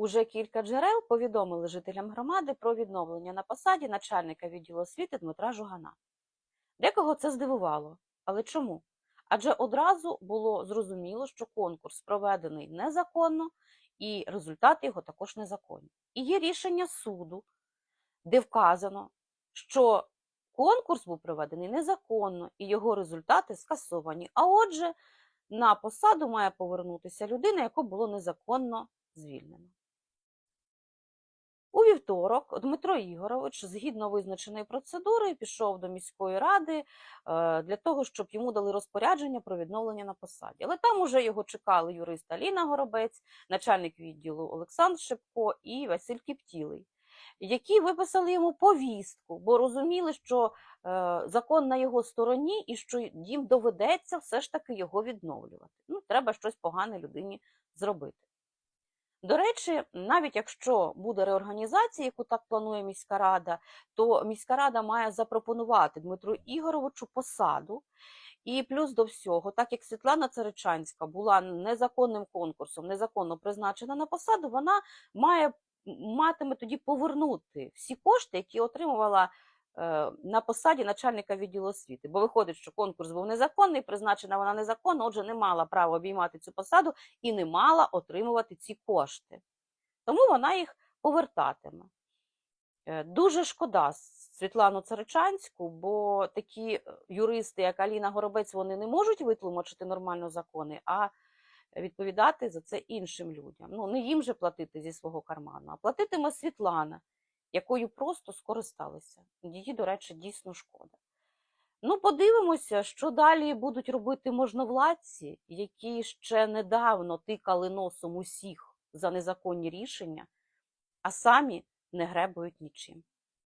Уже кілька джерел повідомили жителям громади про відновлення на посаді начальника відділу освіти Дмитра Жугана. Декого це здивувало. Але чому? Адже одразу було зрозуміло, що конкурс проведений незаконно, і результати його також незаконні. І є рішення суду, де вказано, що конкурс був проведений незаконно і його результати скасовані. А отже, на посаду має повернутися людина, яку було незаконно звільнено. Вівторок Дмитро Ігорович, згідно визначеної процедури, пішов до міської ради е, для того, щоб йому дали розпорядження про відновлення на посаді. Але там уже його чекали юрист Аліна Горобець, начальник відділу Олександр Шепко і Василь Кіптілий, які виписали йому повістку, бо розуміли, що е, закон на його стороні і що їм доведеться все ж таки його відновлювати. Ну, треба щось погане людині зробити. До речі, навіть якщо буде реорганізація, яку так планує міська рада, то міська рада має запропонувати Дмитру Ігоровичу посаду. І плюс до всього, так як Світлана Царичанська була незаконним конкурсом, незаконно призначена на посаду, вона має матиме тоді повернути всі кошти, які отримувала на посаді начальника відділу освіти. Бо виходить, що конкурс був незаконний, призначена вона незаконно, отже, не мала права обіймати цю посаду і не мала отримувати ці кошти. Тому вона їх повертатиме. Е, Дуже шкода Світлану Царичанську, бо такі е, юристи, як Аліна Горобець, вони не можуть витлумачити нормально закони, а відповідати за це іншим людям. Ну, не їм же платити зі свого карману, а платитиме Світлана, якою просто скористалися. Її, до речі, дійсно шкода. Ну, подивимося, що далі будуть робити можновладці, які ще недавно тикали носом усіх за незаконні рішення, а самі не гребують нічим.